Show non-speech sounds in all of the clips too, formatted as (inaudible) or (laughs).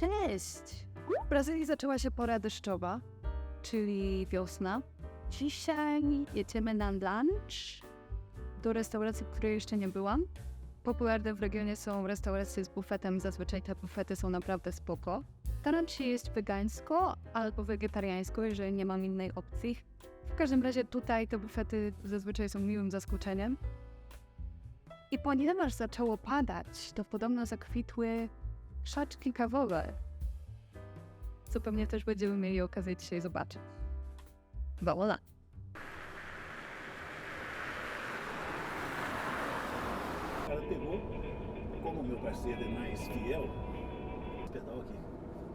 Cześć! W Brazylii zaczęła się pora deszczowa, czyli wiosna. Dzisiaj jedziemy na lunch do restauracji, w której jeszcze nie byłam. Popularne w regionie są restauracje z bufetem, zazwyczaj te bufety są naprawdę spoko. Staram się jeść wegańsko albo wegetariańsko, jeżeli nie mam innej opcji. W każdym razie tutaj te bufety zazwyczaj są miłym zaskoczeniem. I ponieważ zaczęło padać, to podobno zakwitły krzaczki kawowe, co pewnie też będziemy mieli okazję dzisiaj zobaczyć. Voilà. O cara pegou, como meu parceiro é mais fiel, esse pedal aqui.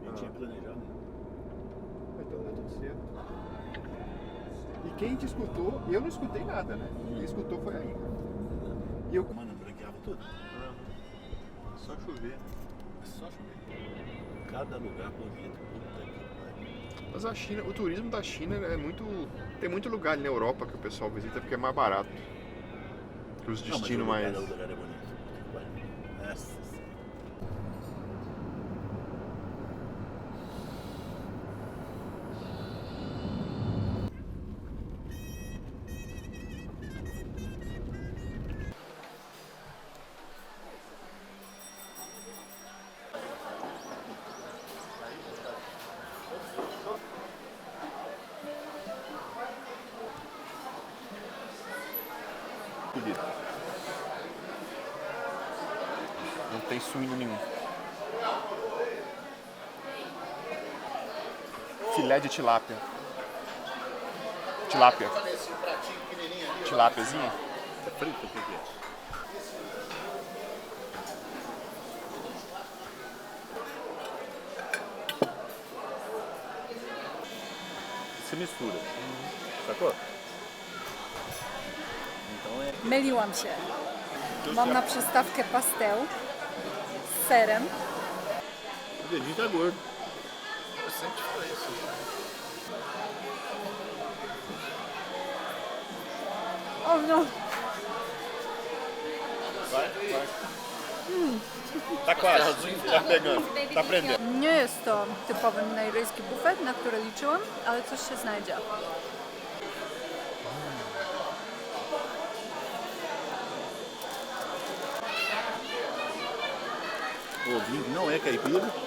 Eu Ah. tinha planejado. Então deu tudo certo. E quem te escutou, eu não escutei nada, né? Quem escutou foi aí. E eu. Mano, branqueava tudo. Só chover. É só chover. Cada lugar bonito. Puta que. Mas a China, o turismo da China é muito. Tem muito lugar ali na Europa que o pessoal visita porque é mais barato. Que os destinos mais. Bonito. Não tem suíno nenhum. Filé de tilápia. Tilápia. Tilápiazinha? É frito o que é? Mistura. Sacou? Myliłam się. Mam na przystawkę pastel z serem. Dedinho tá gordo. O no. Tá quase. Tá pegando. Tá prendendo. nie jest to typowy najryjski bufet, na który liczyłam, ale coś się znajdzie. O vinho não é caipira.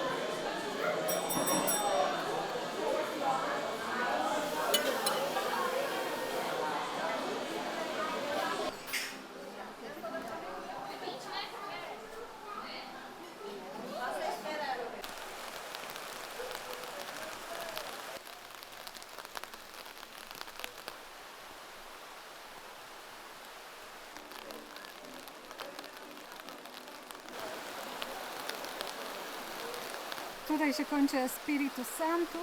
Tutaj się kończy Espiritu Santo.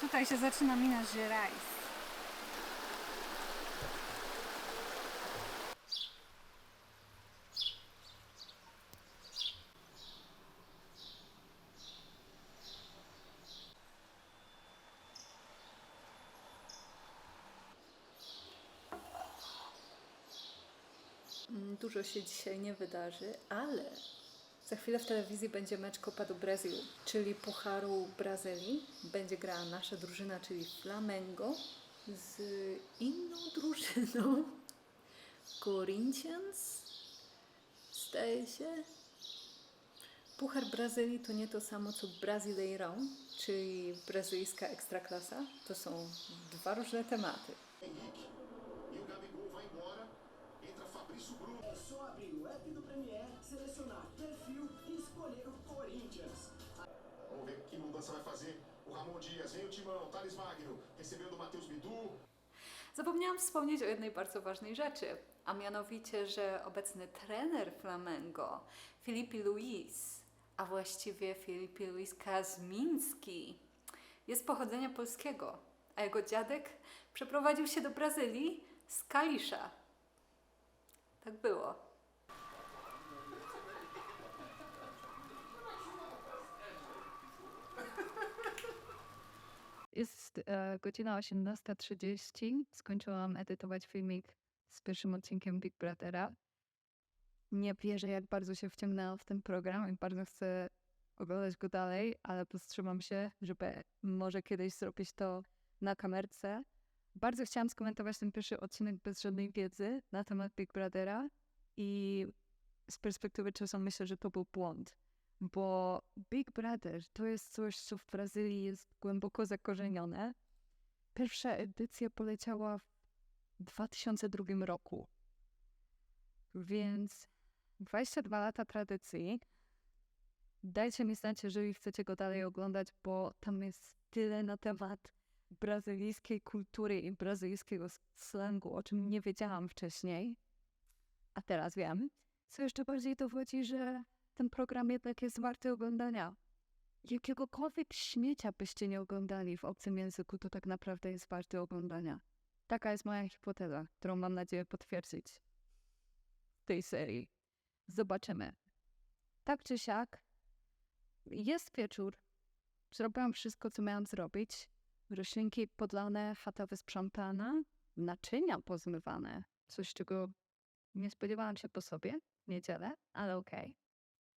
Tutaj się zaczyna Minas Gerais. Mm, Dużo się dzisiaj nie wydarzy, ale za chwilę w telewizji będzie mecz Copa do Brasil, czyli Pucharu Brazylii. Będzie grała nasza drużyna, czyli Flamengo z inną drużyną Corinthians. Zdaje się. Puchar Brazylii to nie to samo co Brasileirão, czyli brazylijska ekstraklasa. To są dwa różne tematy. Vai fazer o Ramon Dias. Vem o Timão, Thales Magno. Matheus Bidu. Zapomniałam wspomnieć o jednej bardzo ważnej rzeczy, a mianowicie, że obecny trener Flamengo, Filipe Luis, a właściwie Filipe Luis Kazmiński, jest pochodzenia polskiego, a jego dziadek przeprowadził się do Brazylii z Kalisza. Tak było. Jest e, godzina 18.30. Skończyłam edytować filmik z pierwszym odcinkiem Big Brothera. Nie wierzę, jak bardzo się wciągnęłam w ten program i bardzo chcę oglądać go dalej, ale powstrzymam się, żeby może kiedyś zrobić to na kamerce. Bardzo chciałam skomentować ten pierwszy odcinek bez żadnej wiedzy na temat Big Brothera i z perspektywy czasu myślę, że to był błąd, bo Big Brother to jest coś, co w Brazylii jest głęboko zakorzenione. Pierwsza edycja poleciała w 2002 roku, więc 22 lata tradycji. Dajcie mi znać, jeżeli chcecie go dalej oglądać, bo tam jest tyle na temat brazylijskiej kultury i brazylijskiego slangu, o czym nie wiedziałam wcześniej, a teraz wiem. Co jeszcze bardziej dowodzi, że ten program jednak jest warty oglądania. Jakiegokolwiek śmiecia byście nie oglądali w obcym języku, to tak naprawdę jest warty oglądania. Taka jest moja hipoteza, którą mam nadzieję potwierdzić w tej serii. Zobaczymy. Tak czy siak, jest wieczór. Zrobiłam wszystko, co miałam zrobić. Roślinki podlane, chata wysprzątana, naczynia pozmywane. Coś, czego nie spodziewałam się po sobie w niedzielę, ale okej.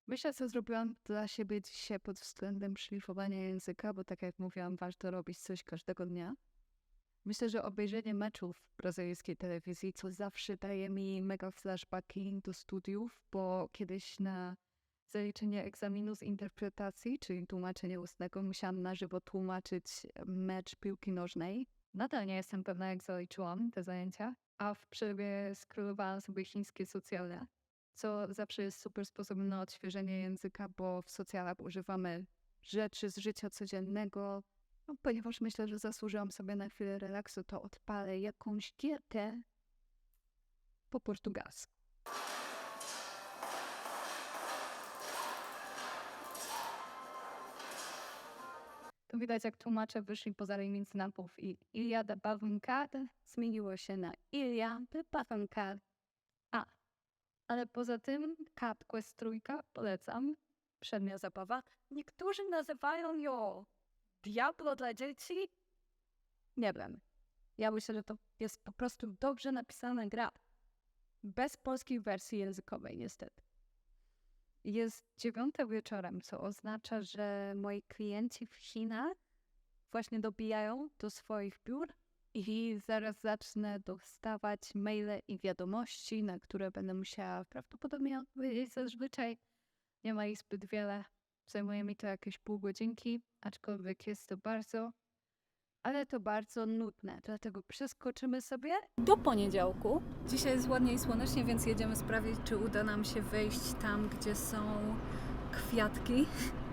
Myślę, co zrobiłam dla siebie dzisiaj pod względem szlifowania języka, bo tak jak mówiłam, warto robić coś każdego dnia. Myślę, że obejrzenie meczów brazylijskiej telewizji, co zawsze daje mi mega flashbacki do studiów, bo kiedyś na zaliczenie egzaminu z interpretacji, czyli tłumaczenia ustnego, musiałam na żywo tłumaczyć mecz piłki nożnej. Nadal nie jestem pewna, jak zaliczyłam te zajęcia, a w przerwie skrolowałam sobie chińskie socjale, co zawsze jest super sposobem na odświeżenie języka, bo w socjalach używamy rzeczy z życia codziennego. No, ponieważ myślę, że zasłużyłam sobie na chwilę relaksu, to odpalę jakąś dietę po portugalsku. To widać, jak tłumacze wyszli poza remis znapów i Ilia de Bavuncard zmieniło się na Ilia de. Ale poza tym Cat Quest trójka polecam. Przednia zabawa. Niektórzy nazywają ją Diablo dla dzieci. Nie wiem. Ja myślę, że to jest po prostu dobrze napisana gra. Bez polskiej wersji językowej, niestety. Jest dziewiąta wieczorem, co oznacza, że moi klienci w Chinach właśnie dobijają do swoich biur i zaraz zacznę dostawać maile i wiadomości, na które będę musiała prawdopodobnie odpowiedzieć. Zazwyczaj nie ma ich zbyt wiele. Zajmuje mi to jakieś pół godzinki, aczkolwiek jest to bardzo, ale to bardzo nudne. Dlatego przeskoczymy sobie do poniedziałku. Dzisiaj jest ładnie i słonecznie, więc jedziemy sprawdzić, czy uda nam się wejść tam, gdzie są kwiatki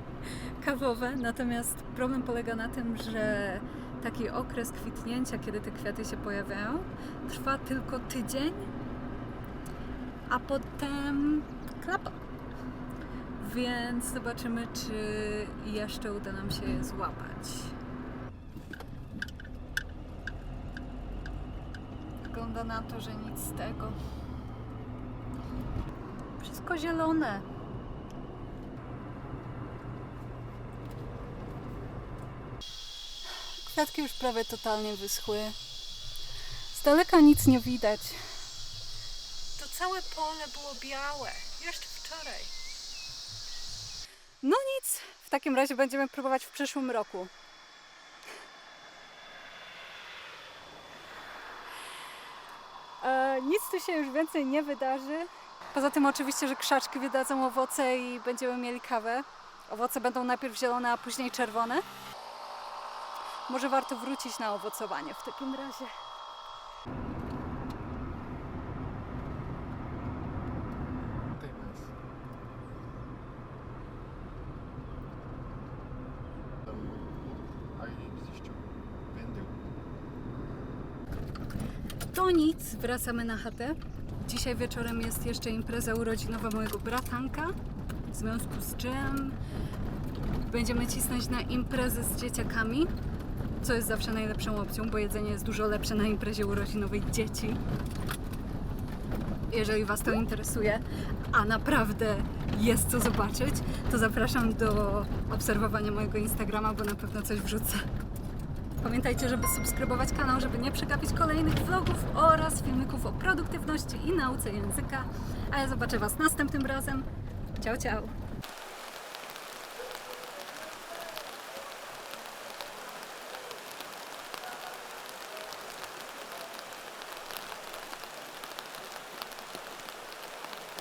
(laughs) kawowe. Natomiast problem polega na tym, że taki okres kwitnięcia, kiedy te kwiaty się pojawiają, trwa tylko tydzień, a potem klapa. Więc zobaczymy, czy jeszcze uda nam się je złapać. Wygląda na to, że nic z tego. Wszystko zielone. Kwiatki już prawie totalnie wyschły. Z daleka nic nie widać. To całe pole było białe. Jeszcze wczoraj. No nic. W takim razie będziemy próbować w przyszłym roku. E, nic tu się już więcej nie wydarzy. Poza tym oczywiście, że krzaczki wydadzą owoce i będziemy mieli kawę. Owoce będą najpierw zielone, a później czerwone. Może warto wrócić na owocowanie w takim razie. To nic, wracamy na chatę. Dzisiaj wieczorem jest jeszcze impreza urodzinowa mojego bratanka. W związku z czym będziemy cisnąć na imprezę z dzieciakami, co jest zawsze najlepszą opcją, bo jedzenie jest dużo lepsze na imprezie urodzinowej dzieci. Jeżeli Was to interesuje, a naprawdę jest co zobaczyć, to zapraszam do obserwowania mojego Instagrama, bo na pewno coś wrzucę. Pamiętajcie, żeby subskrybować kanał, żeby nie przegapić kolejnych vlogów oraz filmików o produktywności i nauce języka. A ja zobaczę Was następnym razem. Ciao, ciao!